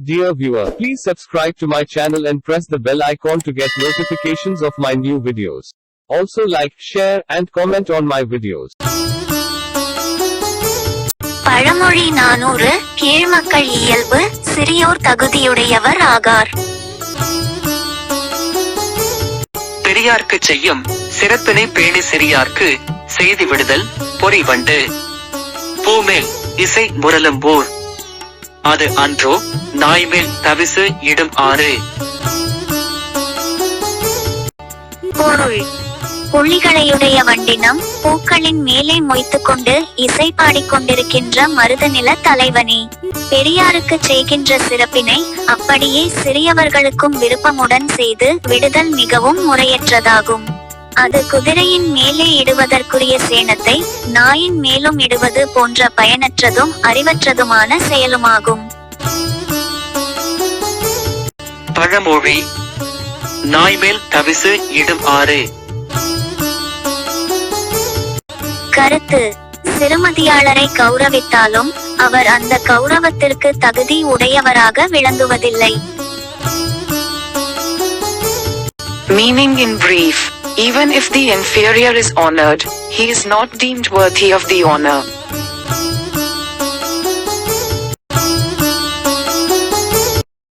Dear viewer, please subscribe to my channel and press the bell icon to get notifications of my new videos. Also like, share, and comment on my videos. பழமொழி நானூறு கீழ்மக்கள் இயல்பு சிறியோர் தகுதியுடையவர் ஆகார் பெரியார்க்கு செய்யும் சிறப்பினை பேணி சிறியார்க்கு செய்தி விடுதல் பொறிவண்டு பூமேல் இசை முரலும்போர் அது அன்றோ நாய்மேல் தவிசு இடும் ஆறு. பொருள். புள்ளிகளையுடைய வண்டினம் பூக்களின் மேலே மொய்த்துக் கொண்டு இசை பாடிக்கொண்டிருக்கின்ற மருதநில தலைவனே. பெரியாருக்கு செய்கின்ற சிறப்பினை அப்படியே சிறியவர்களுக்கும் விருப்பமுடன் செய்து விடுதல் மிகவும் முறையற்றதாகும். அது குதிரையின் மேலே இடுவதற்குரிய சேணத்தை நாயின் மேலும் இடுவது போன்ற பயனற்றதும் அறிவற்றதுமான செயலுமாகும். பழமொழி நாய்மேல் தவிசு இடும் ஆறு. கருத்து சிறுமதியாளரை கௌரவித்தாலும் அவர் அந்த கௌரவத்திற்கு தகுதி உடையவராக விளங்குவதில்லை. Meaning in brief, even if the inferior is honored, he is not deemed worthy of the honor.